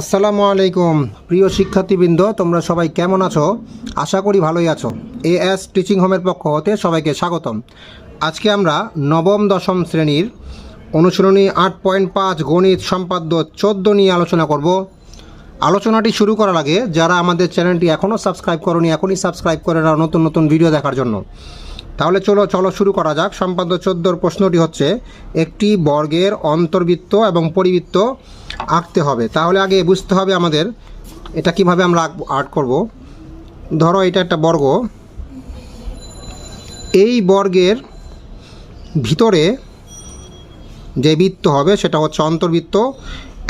আসসালামু আলাইকুম। প্রিয় শিক্ষার্থীবৃন্দ, তোমরা সবাই কেমন আছো? আশা করি ভালোই আছো। এ এস টিচিং হোমের পক্ষ হতে সবাইকে স্বাগতম। আজকে আমরা নবম, দশম শ্রেণির অনুশীলনী আট পয়েন্ট পাঁচ গণিত সম্পাদ্য চোদ্দ নিয়ে আলোচনা করব। আলোচনাটি শুরু করার আগে, যারা আমাদের চ্যানেলটি এখনও সাবস্ক্রাইব করনি, এখনই সাবস্ক্রাইব করে নাও নতুন নতুন ভিডিও দেখার জন্য। তাহলে চলো চলো শুরু করা যাক। সম্পাদ্য চোদ্দোর প্রশ্নটি হচ্ছে, একটি বর্গের অন্তর্বৃত্ত এবং পরিবৃত্ত আঁকতে হবে। তাহলে আগে বুঝতে হবে আমাদের এটা কীভাবে আমরা আর্ট করব। ধরো এটা একটা বর্গ। এই বর্গের ভিতরে যে বৃত্ত হবে সেটা হচ্ছে অন্তর্বৃত্ত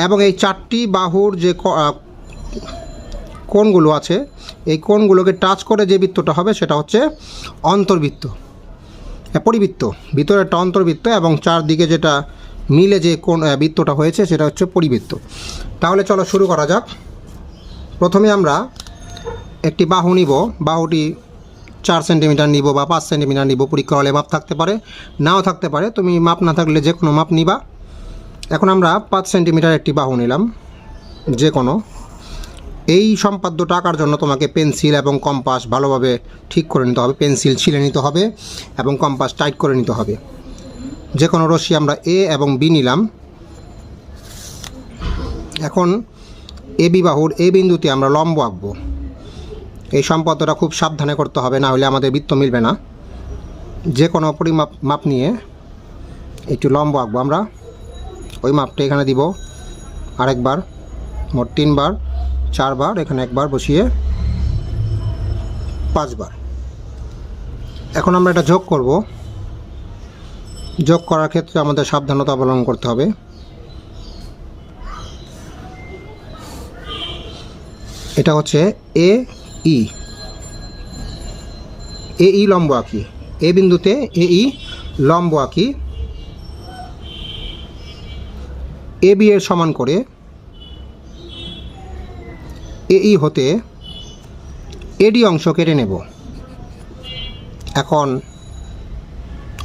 এবং এই চারটি বাহুর যে কোণগুলো আছে এই কোণগুলোকে টাচ করে যে বৃত্তটা হবে সেটা হচ্ছে অন্তর্বৃত্ত। হ্যাঁ, পরিবৃত্ত। ভিতরে একটা অন্তর্বৃত্ত এবং চারদিকে যেটা মিলে যে কোন বৃত্তটা হয়েছে সেটা হচ্ছে পরিবৃত্ত। তাহলে চলো শুরু করা যাক। প্রথমে আমরা একটি বাহু নিব। বাহুটি চার সেন্টিমিটার নিব বা পাঁচ সেন্টিমিটার নিব পরীক্ষা হলে মাপ থাকতে পারে নাও থাকতে পারে তুমি মাপ না থাকলে যে কোনো মাপ নিবা। এখন আমরা পাঁচ সেন্টিমিটার একটি বাহু নিলাম যে কোনো। এই সম্পাদ্য টাকার জন্য তোমাকে পেন্সিল এবং কম্পাস ভালোভাবে ঠিক করে নিতে হবে, পেন্সিল ছিলে নিতে হবে এবং কম্পাস টাইট করে নিতে হবে। যে কোনো রশ্মি আমরা এ এবং বি নিলাম। এখন এ বিবাহুর এ বিন্দুতে আমরা লম্ব আঁকবো। এই সম্পাদ্যটা খুব সাবধানে করতে হবে, না হলে আমাদের বৃত্ত মিলবে না। যে কোনো পরিমাপ, মাপ নিয়ে একটু লম্ব আঁকবো আমরা। ওই মাপটা এখানে দিব আরেকবার, মোট তিনবার। চারবার, এখানে একবার বসিয়ে পাঁচবার। এখন আমরা এটা যোগ করব। যোগ করার ক্ষেত্রে আমাদের সাবধানতা অবলম্বন করতে হবে। এটা হচ্ছে এ, ই। এ, ই লম্ব আঁকি। এ বিন্দুতে এ, ই লম্ব আঁকি। এ, বি এর সমান করে এই হতে এডি অংশ কেটে নেব। এখন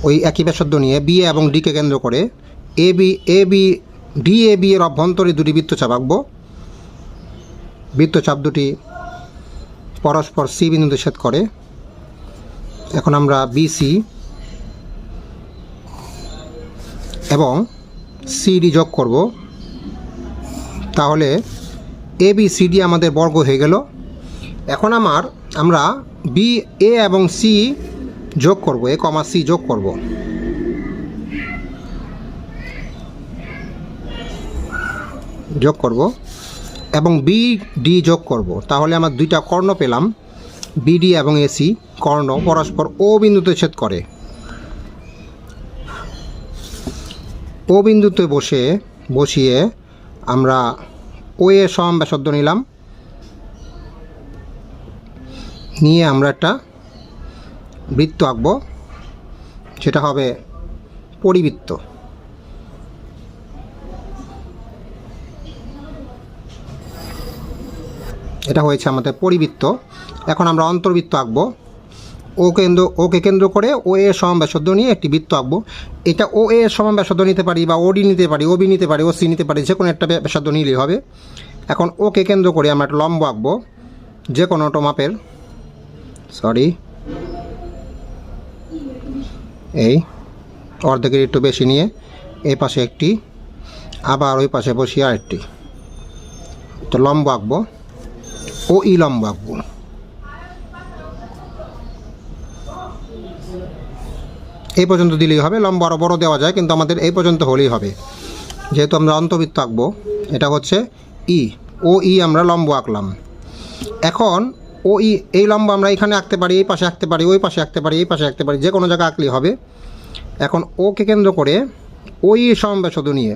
ওই একই ব্যাসার্ধ নিয়ে বি এবং ডিকে কেন্দ্র করে A B A B, D, A, B এর অভ্যন্তরে দুটি বৃত্তচাপ আঁকবো। বৃত্তচাপ দুটি পরস্পর সি বিন্দুতে ছেদ করে। এখন আমরা বিসি এবং সিডি যোগ করব। তাহলে এ বি সি ডি আমাদের বর্গ হয়ে গেল। এখন আমার, আমরা বি এ এবং সি যোগ করব এ কমা সি যোগ করব। যোগ করব এবং বি ডি যোগ করব। তাহলে আমার দুইটা কর্ণ পেলাম বিডি এবং এসি কর্ণ পরস্পর ও বিন্দুতে ছেদ করে। ও বিন্দুতে বসে, বসিয়ে আমরা ও এর সমান ব্যাসার্ধ নিলাম। নিয়ে আমরা একটা বৃত্ত আঁকব। সেটা হবে পরিবৃত্ত। এটা হয়েছে আমাদের পরিবৃত্ত। এখন আমরা অন্তর্বৃত্ত আঁকবো। ও কেন্দ্র, ওকে কেন্দ্র করে ও এর সমান নিয়ে একটি বৃত্ত আঁকবো। এটা ও এর সমান নিতে পারি বা ওডি নিতে পারি, ওবি নিতে পারি ও সি নিতে পারি যে কোনো একটা ব্য- ব্যাসার্ধ নিলেই হবে। এখন ওকে কেন্দ্র করে আমরা একটা লম্ব আঁকবো যে কোনো একটা মাপের সরি এই অর্ধেকের একটু বেশি নিয়ে এই পাশে একটি, আবার ওই পাশে বসিয়ে আরেকটি। তো লম্ব আঁকবো ও ই লম্ব আঁকবো। এই পর্যন্ত দিলেই হবে, লম্বা আরও বড় দেওয়া যায়, কিন্তু আমাদের এই পর্যন্ত হলেই হবে। যেহেতু আমরা অন্তবৃত্ত আঁকবো, এটা হচ্ছে ই। ও ই আমরা লম্ব আঁকলাম। এখন ও ই, এই লম্ব আমরা এখানে আঁকতে পারি, এই পাশে আঁকতে পারি, ওই পাশে আঁকতে পারি, এই পাশে আঁকতে পারি, যে কোনো জায়গায় আঁকলেই হবে। এখন ওকে কেন্দ্র করে ওই সমব্যাসদ নিয়ে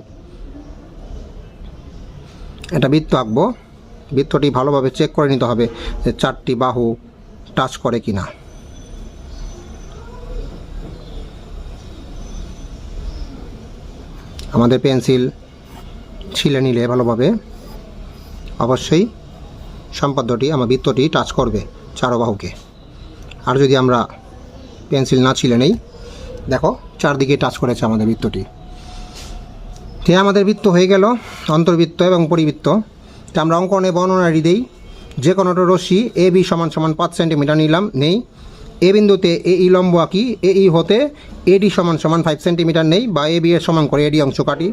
এটা বৃত্ত আঁকবো। বৃত্তটি ভালোভাবে চেক করে নিতে হবে যে চারটি বাহু টাচ করে কি না আমাদের পেন্সিল ছিলে নিলে ভালোভাবে অবশ্যই সম্পাদ্যটি আমার বৃত্তটি টাচ করবে চারবাহুকে। আর যদি আমরা পেন্সিল না ছিলে নেই, দেখো চারদিকে টাচ করেছে আমাদের বৃত্তটি। যে আমাদের বৃত্ত হয়ে গেল, অন্তর্বৃত্ত এবং পরিবৃত্ত। তা আমরা অঙ্কনে বর্ণনারি দিই যে কোনোটা রশ্মি এ বি সমান সমান পাঁচ সেন্টিমিটার নিলাম, নেই। এ বিন্দুতে এ ই লম্ব আঁকি, এ ই হতে এডি সমান সমান ফাইভ সেন্টিমিটার নেই বা এ বি এর সমান করে এডি অংশ কাটি।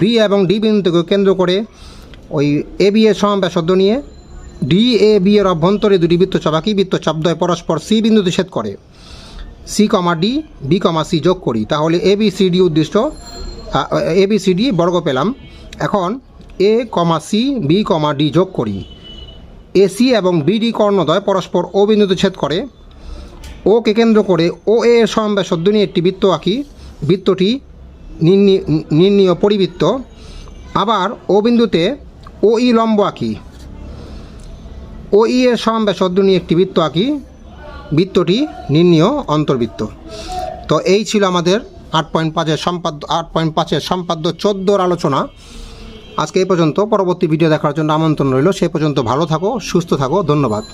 বি এবং ডি বিন্দুকে কেন্দ্র করে ওই এ বি এর সমান ব্যাসার্ধ নিয়ে ডি, এ, বি এর অভ্যন্তরে দুটি বৃত্ত বৃত্তচাপ আঁকি, বৃত্তচাপদ্বয় পরস্পর সি বিন্দুতে ছেদ করে। C comma D, B comma C যোগ করি। তাহলে এ বি সি ডি উদ্দিষ্ট এ বি সি ডি বর্গ পেলাম। এখন A comma C, B comma D যোগ করি। এসি এবং বিডি কর্ণদ্বয় পরস্পর ও বিন্দুতে ছেদ করে। ওকে কেন্দ্র করে ও এ এর সমব্যাসদ্য নিয়ে একটি বৃত্ত আঁকি। বৃত্তটি নির্ণী- নির্ণীয় পরিবৃত্ত। আবার ও বিন্দুতে ও ই লম্ব আঁকি। ও ই এর সমব্যাসদ্য নিয়ে একটি বৃত্ত আঁকি। বৃত্তটি নির্ণীয় অন্তর্বৃত্ত। তো এই ছিল আমাদের আট পয়েন্ট পাঁচের সম্পাদ্য, আট পয়েন্ট পাঁচের সম্পাদ্য চোদ্দোর আলোচনা। আজকে এই পর্যন্ত। পরবর্তী ভিডিও দেখার জন্য আমন্ত্রণ রইল। সে পর্যন্ত ভালো থাকো, সুস্থ থাকো। ধন্যবাদ।